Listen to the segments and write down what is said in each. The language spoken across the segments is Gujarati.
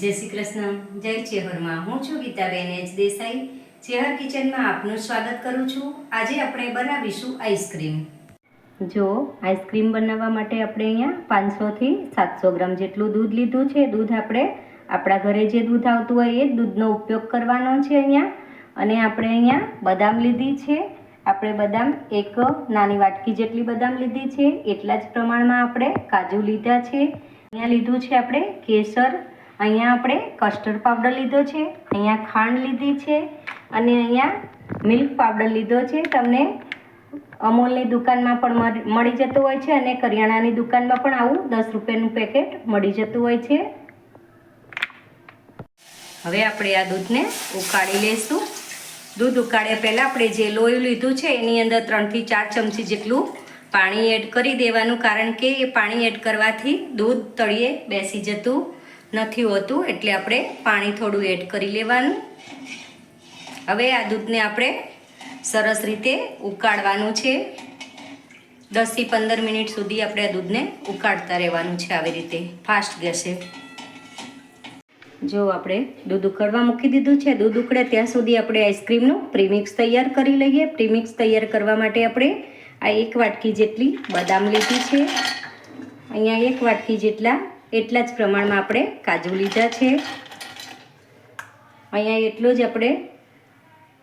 જય શ્રી કૃષ્ણ. જય ચેહરમાં. હું છું ગીતાબેન એચ દેસાઈ. ચેહર કિચનમાં આપનું સ્વાગત કરું છું. આજે આપણે બનાવીશું આઈસ્ક્રીમ. જો, આઈસ્ક્રીમ બનાવવા માટે આપણે અહીંયા પાંચસોથી સાતસો ગ્રામ જેટલું દૂધ લીધું છે. દૂધ આપણે આપણા ઘરે જે દૂધ આવતું હોય એ દૂધનો ઉપયોગ કરવાનો છે અહીંયા. અને આપણે અહીંયા બદામ લીધી છે. આપણે બદામ એક નાની વાટકી જેટલી બદામ લીધી છે. એટલા જ પ્રમાણમાં આપણે કાજુ લીધા છે. અહીંયા લીધું છે આપણે કેસર અહીંયા આપણે કસ્ટર્ડ પાવડર લીધો છે, અહીંયા ખાંડ લીધી છે, અને અહીંયા મિલ્ક પાવડર લીધો છે. તમને અમૂલની દુકાનમાં પણ મળી જતું હોય છે અને કરિયાણાની દુકાનમાં પણ આવું દસ રૂપિયાનું પેકેટ મળી જતું હોય છે. હવે આપણે આ દૂધને ઉકાળી લઈશું દૂધ ઉકાળ્યા પહેલાં આપણે જે લોહી લીધું છે એની અંદર ત્રણથી ચાર ચમચી જેટલું પાણી એડ કરી દેવાનું, કારણ કે એ પાણી એડ કરવાથી દૂધ તળિયે બેસી જતું. નથી હોતું, એટલે આપણે પાણી થોડું એડ કરી લેવાનું. હવે આ દૂધને આપણે સરસ રીતે ઉકાળવાનું છે. દસથી પંદર મિનિટ સુધી આપણે આ દૂધને ઉકાળતા રહેવાનું છે આવી રીતે, ફાસ્ટ ગેસે. જો આપણે દૂધ ઉકળવા મૂકી દીધું છે, દૂધ ઉકળે ત્યાં સુધી આપણે આઈસ્ક્રીમનું પ્રીમિક્સ તૈયાર કરી લઈએ. પ્રીમિક્સ તૈયાર કરવા માટે આપણે આ એક વાટકી જેટલી બદામ લીધી છે. અહીંયા એક વાટકી જેટલા એટલા જ પ્રમાણમાં આપણે કાજુ લીધા છે. અહીંયા એટલો જ આપણે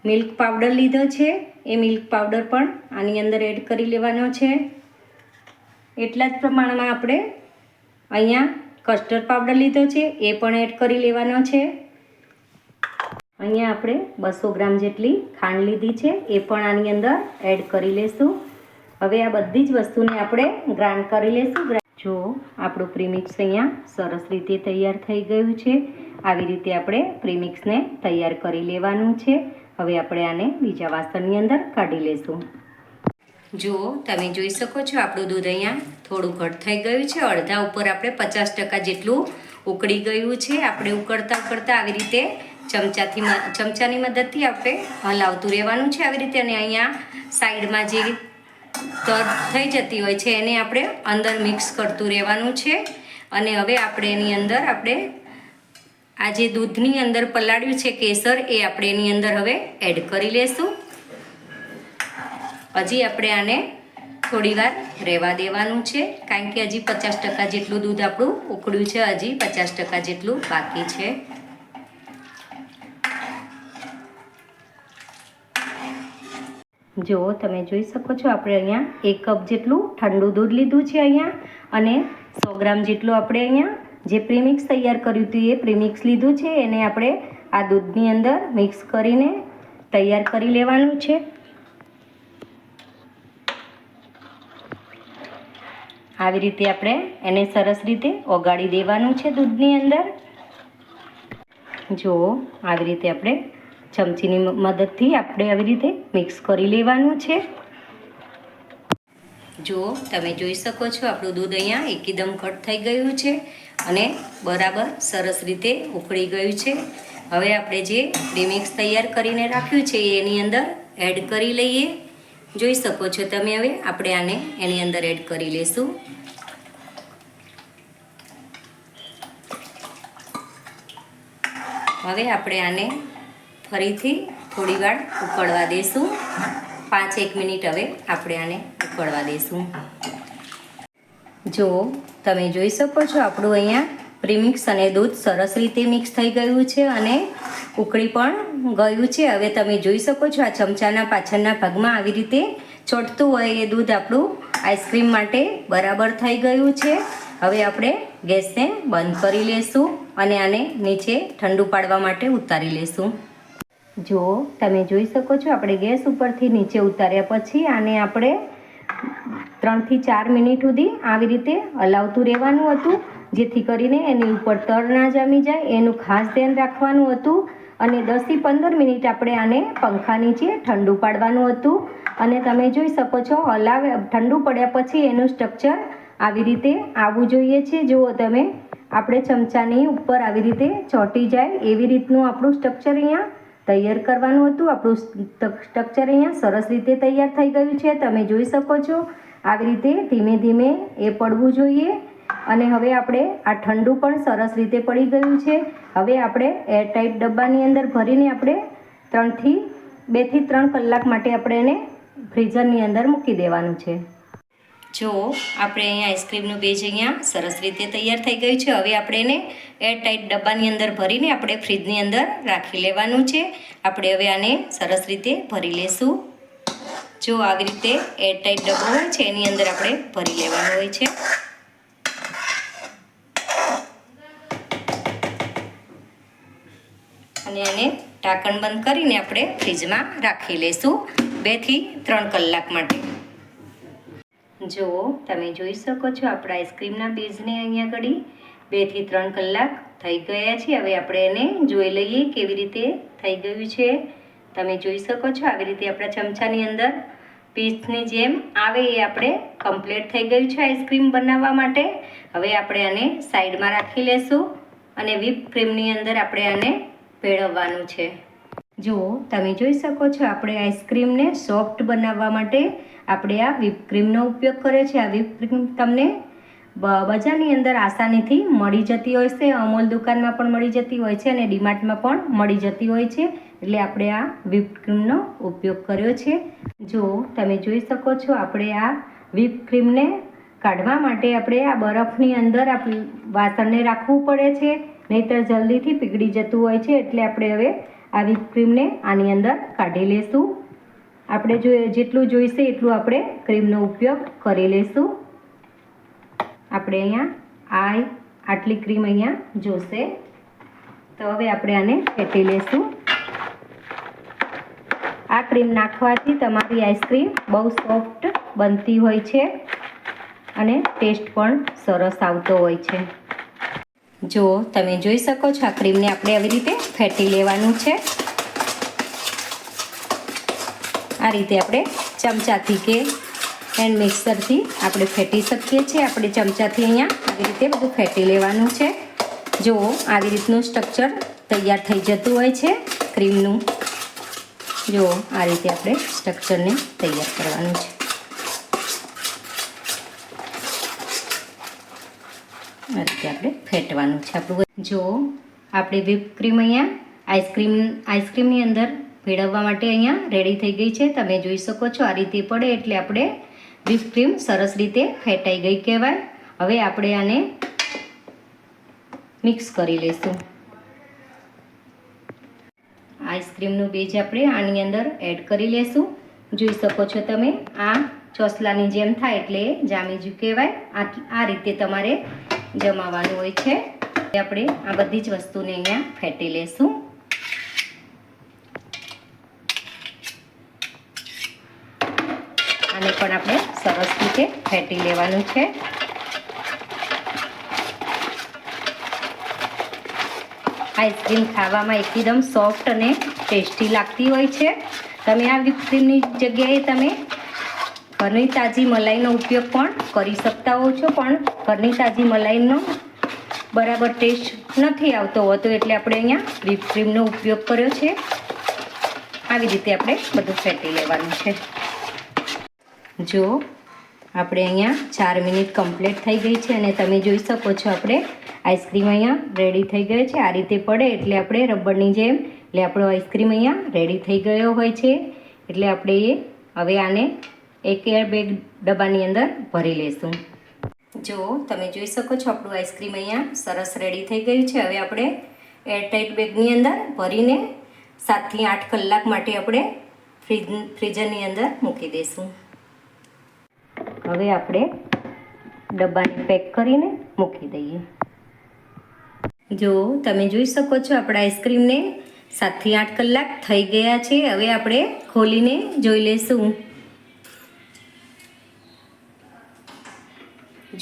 મિલ્ક પાવડર લીધો છે. એ મિલ્ક પાવડર પણ આની અંદર એડ કરી લેવાનો છે. એટલા જ પ્રમાણમાં આપણે અહીંયા કસ્ટર્ડ પાવડર લીધો છે. એ પણ એડ કરી લેવાનો છે. અહીંયા આપણે બસો ગ્રામ જેટલી ખાંડ લીધી છે. એ પણ આની અંદર એડ કરી લેશું. હવે આ બધી જ વસ્તુને આપણે ગ્રાઇન્ડ કરી લેશું. જો આપણું પ્રીમિક્સ અહીંયા સરસ રીતે તૈયાર થઈ ગયું છે. આવી રીતે આપણે પ્રીમિક્સને તૈયાર કરી લેવાનું છે. હવે આપણે આને બીજા વાસણની અંદર કાઢી લેશું. જુઓ તમે જોઈ શકો છો, આપણું દૂધ અહીંયા થોડું ઘટ થઈ ગયું છે. અડધા ઉપર આપણે પચાસ ટકા જેટલું ઉકળી ગયું છે. આપણે ઉકળતા ઉકળતા આવી રીતે ચમચાથી ચમચાની મદદથી આપણે હલાવતું રહેવાનું છે. આવી રીતે અને અહીંયા સાઈડમાં જે તર થઈ જતી હોય છે, એને આપણે અંદર મિક્સ કરતું રહેવાનું છે. અને હવે આપણે એની અંદર આપણે આ જે દૂધની અંદર પલાળ્યું છે કેસર, એ આપણે એની અંદર હવે એડ કરી લેશું. હજી આપણે આને થોડી વાર રહેવા દેવાનું છે, કારણ કે હજી પચાસ ટકા જેટલું દૂધ આપણું ઉકળ્યું છે, હજી પચાસ ટકા જેટલું બાકી છે. જો તમે જોઈ શકો છો, આપણે અહીંયા એક કપ જેટલું ઠંડુ દૂધ લીધું છે અહીંયા અને સો ગ્રામ જેટલું આપણે અહીંયા જે પ્રીમિક્સ તૈયાર કર્યું હતું એ પ્રીમિક્સ લીધું છે. એને આપણે આ દૂધની અંદર મિક્સ કરીને તૈયાર કરી લેવાનું છે. આવી રીતે આપણે એને સરસ રીતે ઓગાળી દેવાનું છે દૂધની અંદર. જો આવી રીતે આપણે ચમચીની મદદથી આપણે આવી રીતે મિક્સ કરી લેવાનું છે. જો તમે જોઈ શકો છો, આપણું દૂધ અહીંયા એકદમ ઘટ થઈ ગયું છે અને બરાબર સરસ રીતે ઉકળી ગયું છે. હવે આપણે જે પ્રીમિક્સ તૈયાર કરીને રાખ્યું છે, એની અંદર એડ કરી લઈએ. જોઈ શકો છો તમે હવે, આપણે આને એની અંદર એડ કરી લેશું. હવે આપણે આને ફરીથી થોડીવાર ઉકળવા દઈશું પાંચ એક મિનિટ હવે આપણે આને ઉકળવા દઈશું જો, તમે જોઈ શકો છો આપણું અહીંયા પ્રીમિક્સ અને દૂધ સરસ રીતે મિક્સ થઈ ગયું છે અને ઉકળી પણ ગયું છે. હવે તમે જોઈ શકો છો આ ચમચાના પાછળના ભાગમાં આવી રીતે ચોટતું હોય એ દૂધ આપણું આઈસ્ક્રીમ માટે બરાબર થઈ ગયું છે. હવે આપણે ગેસને બંધ કરી લેશું અને આને નીચે ઠંડુ પાડવા માટે ઉતારી લેશું. જો તમે જોઈ શકો છો, આપણે ગેસ ઉપરથી નીચે ઉતાર્યા પછી આને આપણે ત્રણથી ચાર મિનિટ સુધી આવી રીતે હલાવતું રહેવાનું હતું, જેથી કરીને એની ઉપર તર ના જામી જાય. એનું ખાસ ધ્યાન રાખવાનું હતું અને દસથી પંદર મિનિટ આપણે આને પંખા નીચે ઠંડુ પાડવાનું હતું. અને તમે જોઈ શકો છો, હલાવે, ઠંડુ પડ્યા પછી એનું સ્ટ્રક્ચર આવી રીતે આવવું જોઈએ છે. જુઓ તમે, આપણે ચમચાની ઉપર આવી રીતે ચોંટી જાય એવી રીતનું આપણું સ્ટ્રક્ચર અહીંયા તૈયાર કરવાનું હતું. આપણું સ્ટ્રક્ચર અહીંયા સરસ રીતે તૈયાર થઈ ગયું છે. તમે જોઈ શકો છો. આવી રીતે ધીમે ધીમે એ પડવું જોઈએ. અને હવે આપણે આ ઠંડુ પણ સરસ રીતે પડી ગયું છે. હવે આપણે એરટાઈટ ડબ્બાની અંદર ભરીને આપણે ત્રણથી, બેથી ત્રણ કલાક માટે આપણે એને ફ્રીઝરની અંદર મૂકી દેવાનું છે. જો આપણે અહીંયા આઈસ્ક્રીમનું બેજ અહીંયા સરસ રીતે તૈયાર થઈ ગયું છે. હવે આપણે એને એરટાઈટ ડબ્બાની અંદર ભરીને આપણે ફ્રીજની અંદર રાખી લેવાનું છે. આપણે હવે આને સરસ રીતે ભરી લેશું. જો આવી રીતે એરટાઈટ ડબ્બો હોય છે, એની અંદર આપણે ભરી લેવાનું હોય છે. અને આને ઢાંકણ બંધ કરીને આપણે ફ્રીજમાં રાખી લઈશું બેથી ત્રણ કલાક માટે. જો તમે જોઈ શકો છો આપણા આઈસ્ક્રીમના બેઝને અહીંયા ઘડી બેથી ત્રણ કલાક થઈ ગયા છે. હવે આપણે એને જોઈ લઈએ કેવી રીતે થઈ ગયું છે. તમે જોઈ શકો છો આવી રીતે આપણા ચમચાની અંદર પીસની જેમ આવે એ આપણે કમ્પ્લીટ થઈ ગયું છે આઈસ્ક્રીમ બનાવવા માટે. હવે આપણે આને સાઈડમાં રાખી લેશું અને વીપ ક્રીમની અંદર આપણે આને ભેળવવાનું છે. જુઓ, તમે જોઈ શકો છો આપણે આઈસ્ક્રીમને સોફ્ટ બનાવવા માટે આપણે આ વિપ ક્રીમનો ઉપયોગ કર્યો છે આ વિપ ક્રીમ તમને બજારની અંદર આસાનીથી મળી જતી હોય છે. અમૂલ દુકાનમાં પણ મળી જતી હોય છે અને ડીમાર્ટમાં પણ મળી જતી હોય છે. એટલે આપણે આ વિપ ક્રીમનો ઉપયોગ કર્યો છે. જો તમે જોઈ શકો છો, આપણે આ વિપ ક્રીમને કાઢવા માટે આપણે આ બરફની અંદર આપણી વાસણને રાખવું પડે છે. નહીંતર જલ્દીથી પીગળી જતું હોય છે. એટલે આપણે હવે આ વિપ ક્રીમને આની અંદર કાઢી લેશું. આપણે જો જેટલું જોઈશે એટલું આપણે ક્રીમનો ઉપયોગ કરી લેશું. આપણે અહીંયા આ આટલી ક્રીમ અહીંયા જોશે. તો હવે આપણે આને ફેટી લેશું. આ ક્રીમ નાખવાથી તમારી આઈસ્ક્રીમ બહુ સોફ્ટ બનતી હોય છે અને ટેસ્ટ પણ સરસ આવતો હોય છે. જો તમે જોઈ શકો છો આ ક્રીમને આપણે આવી રીતે ફેટી લેવાનું છે. આ રીતે આપણે ચમચાથી કે હેન્ડ મિક્સરથી આપણે ફેટી શકીએ છીએ. આપણે ચમચાથી અહીંયા આવી રીતે બધું ફેટી લેવાનું છે. જો આવી રીતનું સ્ટ્રક્ચર તૈયાર થઈ જતું હોય છે ક્રીમનું જો આ રીતે આપણે સ્ટ્રક્ચરને તૈયાર કરવાનું છે. આ રીતે આપણે ફેટવાનું છે આપણું. જો આપણે whip ક્રીમ અહીંયા આઈસ્ક્રીમ આઈસ્ક્રીમની અંદર ભેળવવા માટે અહીંયા રેડી થઈ ગઈ છે. તમે જોઈ શકો છો આ રીતે પડે એટલે આપણે વિપ ક્રીમ સરસ રીતે ફેટાઈ ગઈ કહેવાય. હવે આપણે આને મિક્સ કરી લઈશું આઈસ્ક્રીમનું બેજ આપણે આની અંદર એડ કરી લેશું. જોઈ શકો છો તમે, આ ચોસલાની જેમ થાય એટલે જામીજું કહેવાય. આ રીતે તમારે જમાવાનું હોય છે. આપણે આ બધી જ વસ્તુને અહીંયા ફેટી લેશું આને પણ આપણે સરસ રીતે ફેટી લેવાનું છે. આઈસ્ક્રીમ ખાવામાં એકદમ સોફ્ટ અને ટેસ્ટી લાગતી હોય છે. તમે આ વિપક્રીમની જગ્યાએ તમે ઘરની તાજી મલાઈનો ઉપયોગ પણ કરી શકતા હો છો, પણ ઘરની તાજી મલાઈનો બરાબર ટેસ્ટ નથી આવતો હોતો એટલે આપણે અહીંયા whipped ક્રીમનો ઉપયોગ કર્યો છે. આવી રીતે આપણે બધું ફેટી લેવાનું છે. જો આપણે અહીંયા ચાર મિનિટ કમ્પ્લીટ થઈ ગઈ છે અને તમે જોઈ શકો છો આપણે આઈસ્ક્રીમ અહીંયા રેડી થઈ ગયો છે. આ રીતે પડે એટલે આપણે રબરની જેમ, એટલે આપણો આઈસ્ક્રીમ અહીંયા રેડી થઈ ગયો હોય છે. એટલે આપણે એ હવે આને એક એર બેગ ડબ્બાની અંદર ભરી લેશું. જો તમે જોઈ શકો છો આપણું આઈસ્ક્રીમ અહીંયા સરસ રેડી થઈ ગયું છે. હવે આપણે એરટાઈટ બેગની અંદર ભરીને સાતથી આઠ કલાક માટે આપણે ફ્રીજ ફ્રીઝરની અંદર મૂકી દઈશું હવે આપણે ડબ્બાને પેક કરીને મૂકી દઈએ. જો તમે જોઈ શકો છો આપણા આઈસ્ક્રીમને સાતથી આઠ કલાક થઈ ગયા છે. હવે આપણે ખોલીને જોઈ લઈશું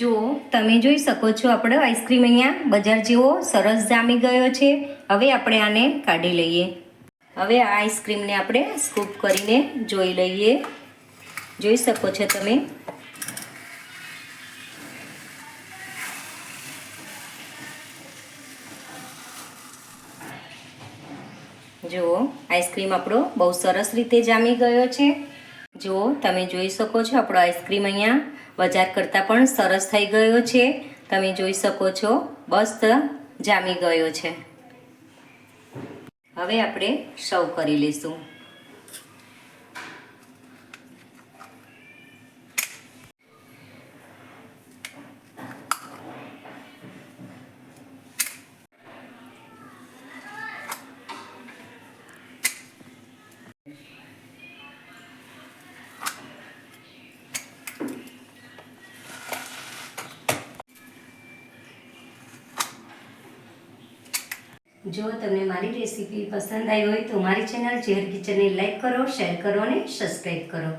જો તમે જોઈ શકો છો આપણો આઈસ્ક્રીમ અહીંયા બજાર જેવો સરસ જામી ગયો છે. હવે આપણે આને કાઢી લઈએ. હવે આ આઈસ્ક્રીમને આપણે સ્કૂપ કરીને જોઈ લઈએ. જોઈ શકો છો તમે જુઓ આઈસ્ક્રીમ આપણો બહુ સરસ રીતે જામી ગયો છે. જુઓ તમે જોઈ શકો છો આપણો આઈસ્ક્રીમ અહીંયા બજાર કરતાં પણ સરસ થઈ ગયો છે. તમે જોઈ શકો છો બસ્ત જામી ગયો છે. હવે આપણે સર્વ કરી લઈશું. જો તમને મારી રેસીપી પસંદ આવી હોય તો મારી ચેનલ ચેહર કિચનને લાઈક કરો, શેર કરો અને સબસ્ક્રાઈબ કરો.